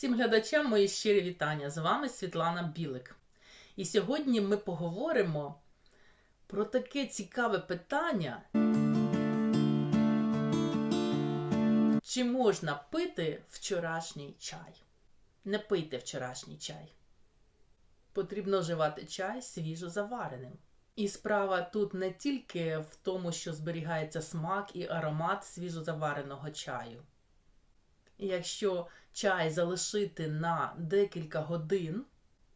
Всім глядачам мої щирі вітання. З вами Світлана Білик. І сьогодні ми поговоримо про таке цікаве питання. Чи можна пити вчорашній чай? Не пийте вчорашній чай. Потрібно вживати чай свіжо завареним. І справа тут не тільки в тому, що зберігається смак і аромат свіжозавареного чаю. Якщо чай залишити на декілька годин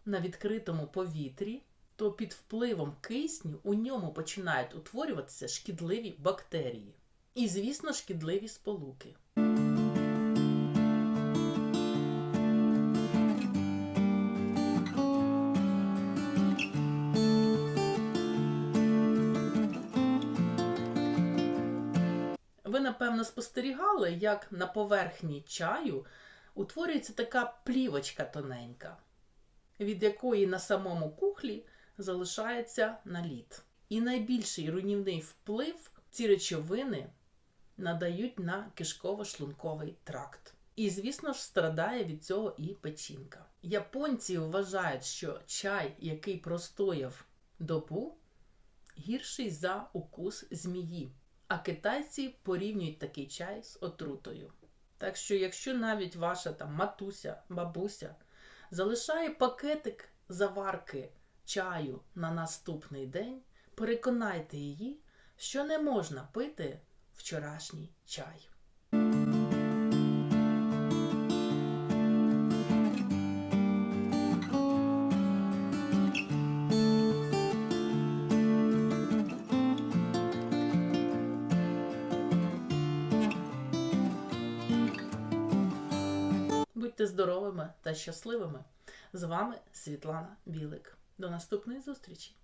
на відкритому повітрі, то під впливом кисню у ньому починають утворюватися шкідливі бактерії. І, звісно, шкідливі сполуки. Ви, напевно, спостерігали, як на поверхні чаю утворюється така плівочка тоненька, від якої на самому кухлі залишається наліт. І найбільший руйнівний вплив ці речовини надають на кишково-шлунковий тракт. І, звісно ж, страдає від цього і печінка. Японці вважають, що чай, який простояв добу, гірший за укус змії. А китайці порівнюють такий чай з отрутою. Так що, якщо навіть ваша там матуся, бабуся залишає пакетик заварки чаю на наступний день, переконайте її, що не можна пити вчорашній чай. Будьте здоровими та щасливими! З вами Світлана Білик. До наступної зустрічі!